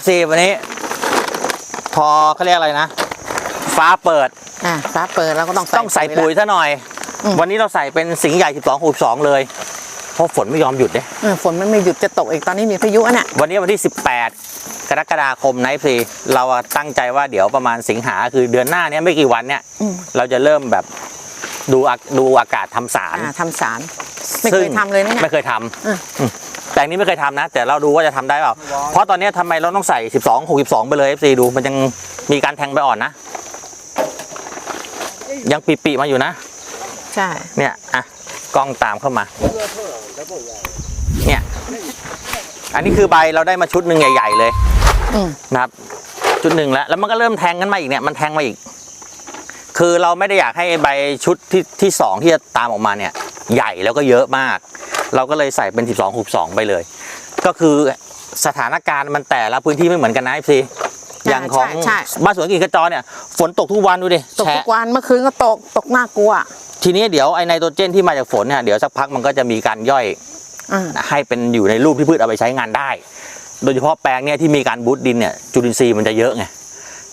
FC วันนี้ พอเขาเรียกอะไรนะ ฟ้าเปิด อะฟ้าเปิดเราก็ต้องต้องใส่ปุ๋ยซะหน่อย อืมวันนี้เราใส่เป็นสิงห์ใหญ่ 12 62เลย เพราะฝนไม่ยอมหยุดเนี่ยเออฝนมันไม่หยุดจะตกอีกตอนนี้มีพายุอะน่ะวันนี้วันที่ 18 กรกฎาคมนะ FC เราอะตั้งใจว่าเดี๋ยวประมาณสิงหาคือเดือนหน้าเนี้ยไม่กี่วันเนี่ย อืมเราจะเริ่มแบบดูอาดูอากาศทำสารอ่าทำสาร ไม่เคซึ่ยงทำเลยนะเนี่ย ไม่เคยทอืมำอืม แปลงนี้ไม่เคยทำนะ แต่เราดูว่าจะทำได้เปล่า เพราะตอนนี้ทำไมเราต้องใส่ 12 62 ไปเลย FC ดูมันยังมีการแทงไปอ่อนนะ ยังปีๆมาอยู่นะ ใช่ เนี่ย อะ กล้องตามเข้ามา เนี่ย อันนี้คือใบเราได้มาชุดหนึ่งใหญ่ ๆ เลยอืม นะครับ ชุดหนึ่งแล้ว แล้วมันก็เริ่มแทงกันมาอีกเนี่ย มันแทงมาอีก คือเราไม่ได้อยากให้ใบชุดที่ที่สองที่จะตามออกมาเนี่ย ใหญ่แล้วก็เยอะมาก เราก็เลยใส่เป็น 12 62 ไปเลย ก็คือสถานการณ์มันแต่ละพื้นที่ไม่เหมือนกันนะพี่อย่างของใช่ใช่ บ้านสวนกิ่งกระจรเนี่ยฝนตกทุกวันดูดิตกแฉะทุกวันเมื่อคืนก็ตกตกน่ากลัวทีนี้เดี๋ยวไอไนโตรเจนที่มาจากฝนเนี่ยเดี๋ยวสักพักมันก็จะมีการย่อย อ่าให้เป็นอยู่ในรูปที่พืชเอาไปใช้งานได้ โดยเฉพาะแปลงเนี่ยที่มีการบูตดินเนี่ยจุลินทรีย์มันจะเยอะไง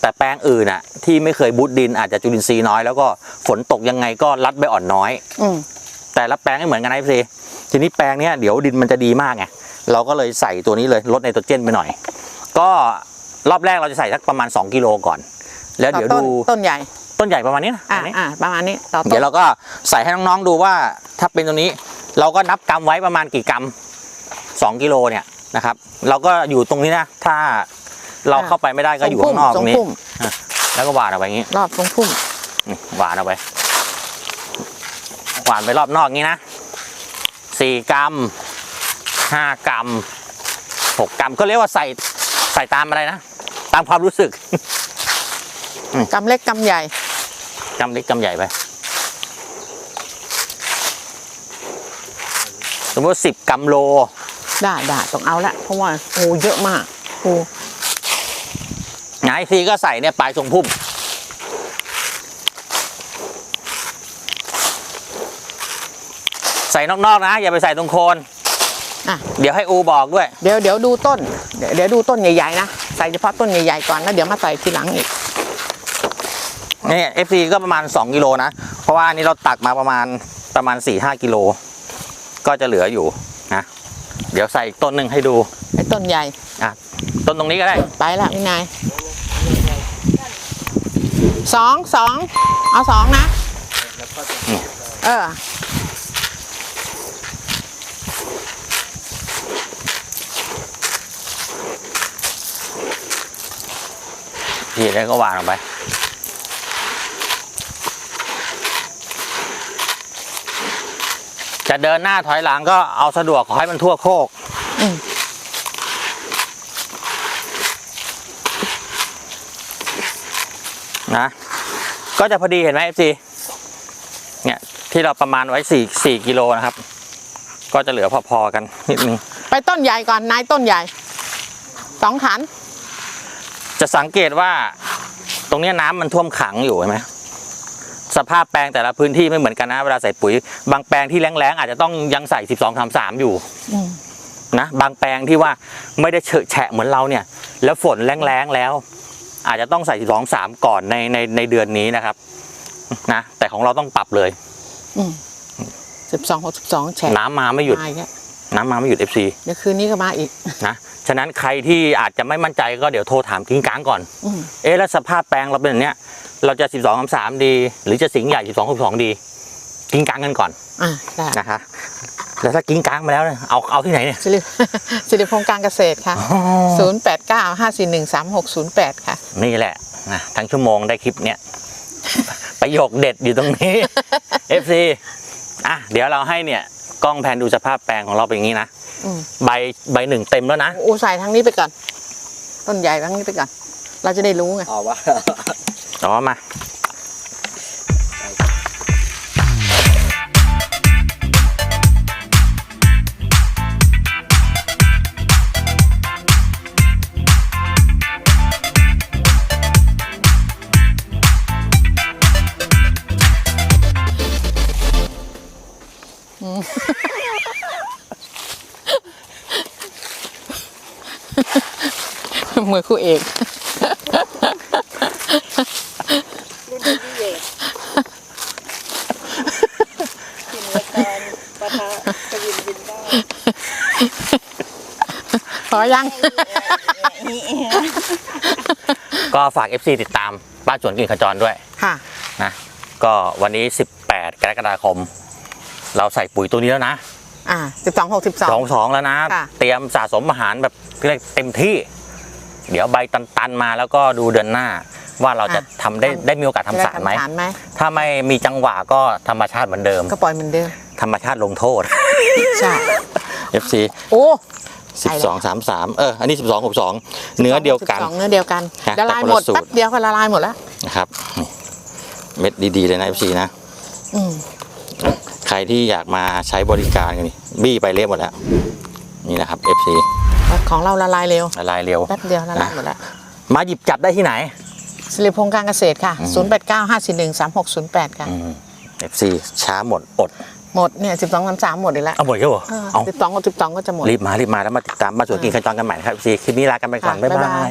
แต่แปลงอื่นน่ะที่ไม่เคยบูตดินอาจจะจุลินทรีย์น้อยแล้วก็ฝนตกยังไงก็รัดใบอ่อนน้อย อืมแต่ละแปลงไม่เหมือนกันนะพี่ ทีนี้แปลงเนี้ยเดี๋ยวดินมันจะดีมากไงเราก็เลยใส่ตัวนี้เลยลดไนโตรเจนไปหน่อย ก็รอบแรกเราจะใส่สักประมาณ 2 กิโลก่อน แล้วต่อเดี๋ยวต้นดูต้นใหญ่ต้นใหญ่ประมาณนี้นะอ่าอันนี้อ่าประมาณนี้ต่อต้เดี๋ยนวเราก็ใส่ให้น้องๆดูว่าถ้าเป็นตัวนี้ เราก็นับกรัมไว้ประมาณกี่กรัม 2 กิโลเนี่ยนะครับ เราก็อยู่ตรงนี้นะ ถ้าเราเข้าไปไม่ได้ก็อยู่ข้างนอกทตรรงงนี้พุ่มแล้วก็หวานเอาไปอย่างนี้ รอบทรงพุ่มนี่หวานเอาไปหวานไปรอบนอกงี้นะ สี่กรัมห้ากรัมหกกรัมก็เรียกว่าใส่ใส่ตามอะไรนะ ตามความรู้สึกกำเล็กกำใหญ่กรัมเล็กกรัมใหญ่ไปสมมติสิบกรัมโลได้ได้ต้องเอาละเพราะว่าโอ้เยอะมากโอ้ไงซีก็ใส่เนี่ยปลายทรงพุ่ม ใส่นอกๆนะ อย่าไปใส่ตรงโคนอะเดี๋ยวให้อูบอกด้วย เดี๋ยวเดี๋ยวดูต้น เดี๋ยวเดี๋ยวดูต้นใหญ่ๆนะ ใส่เฉพาะต้นใหญ่ๆก่อนแล้วเดี๋ยวมาใส่ทีหลังอีก นี่ FC ก็ประมาณ 2กิโลนะ เพราะว่าอันนี้เราตักมาประมาณประมาณ4-5กิโล ก็จะเหลืออยู่นะ เดี๋ยวใส่อีกต้นหนึ่งให้ดู ไอ้ต้นใหญ่ อะ ต้นตรงนี้ก็ได้ ไปละพี่นายสองสองเอาสองนะนี่เออ พี่แล้วก็วางลงไปจะเดินหน้าถอยหลังก็เอาสะดวกขอให้มันทั่วโคกอืมนะ ก็จะพอดีเห็นไหม FC เนี่ย ที่เราประมาณไว้สี่สี่กิโลนะครับ ก็จะเหลือพอๆกันนิดนึง ไปต้นใหญ่ก่อน นายต้นใหญ่สองขัน จะสังเกตว่าตรงเนี้ยน้ำมันท่วมขังอยู่เห็นไหมสภาพแปลงแต่ละพื้นที่ไม่เหมือนกันนะเวลาใส่ปุ๋ย บางแปลงที่แล้งๆอาจจะต้องยังใส่12 3 3อยู่อืมนะบางแปลงที่ว่าไม่ได้เฉอะแฉะเหมือนเราเนี่ย แล้วฝนแรงๆแล้ว อาจจะต้องใส่12 3ก่อนในในในเดือนนี้นะครับนะแต่ของเราต้องปรับเลยสิบสองหกสิบสองแฉะน้ำมาไม่หยุดมาอีกแล้ว น้ำมาไม่หยุด FC เดี๋ยวคืนนี้ก็มาอีกนะฉะนั้นใครที่อาจจะไม่มั่นใจก็เดี๋ยวโทรถามกิ้งก้างก่อนอืมเอ๊ะแล้วสภาพแปลงเราเป็นอย่างเนี้ย เราจะ 12 3 3ดี หรือจะสิงห์ใหญ่ 12 12 ดี กิ้งก้างกันก่อนอะได้นะคะแล้วถ้ากิ้งก้างมาแล้วเนี่ยเอาเอาที่ไหนเนี่ยสิริ สิริพงษ์การเกษตรค่ะศูนย์แปดเก้าห้าสี่หนึ่งสามหกศูนย์แปดค่ะ นี่แหละนะทั้งชั่วโมงได้คลิปเนี้ย ประโยคเด็ดอยู่ตรงนี้ FC อะเดี๋ยวเราให้เนี่ย กล้องแพนดูสภาพแปลงของเราเป็นอย่างนี้นะใบใบหนึ่งเต็มแล้วนะโอ้ส่ยทางนี้ไปก่อนต้นใหญ่ทางนี้ไปก่อนเราจะได้รู้ไงเอาวะอ๋อมา มือคู่เอกรุ่นพี่เวทกินละครปะทะกวินบินได้พอยังก็ฝาก FC ติดตามบ้านสวนกิ่งขจรด้วยค่ะนะก็วันนี้ 18 กรกฎาคม เราใส่ปุ๋ยตัวนี้แล้วนะอ่าสิบสองหกสิบสองสองสองแล้วนะค่ะเตรียมสะสมอาหารแบบเรียกเต็มที่ เดี๋ยวใบตันๆมาแล้วก็ดูเดือนหน้า ว่าเราจะทำได้ได้มีโอกาสทำสารไหมสารไหมถ้าไม่มีจังหวะก็ธรรมชาติเหมือนเดิม ก็ปล่อยเหมือนเดิมธรรมชาติลงโทษ ใช่ FC โอ้12 33 เออ อันนี้ 12 62 เนื้อเดียวกัน12เนื้อเดียวกันนะละลายแต่คนหมละดสูตร แป๊บเดียวก็ละลายหมดแล้วนะครับนี่เม็ดดี ๆ เลยนะ FC นะ อืมใครที่อยากมาใช้บริการกันนี่บี้ไปเรียบหมดแล้ว นี่นะครับ FC ของเราละลายเร็วละลายเร็วแป๊บเดียวละลายหมดแล้วมาหยิบจับได้ที่ไหน สิริพงษ์การเกษตรค่ะ 0 8 9 5 4 1 3 6 0 8 ค่ะอืม FC ช้าหมดอด หมดเนี่ย12 3 3หมดอีกแล้วเอาหมดแล้วเหรอเอาสิบสองกับสิบสองก็จะหมดรีบมารีบมาแล้วมาติดตามมาสวนกินขจรกันใหม่นะครับ FC คลิปนี้ลากันไปก่อนค่ะบ๊ายบ๊ายบาบายย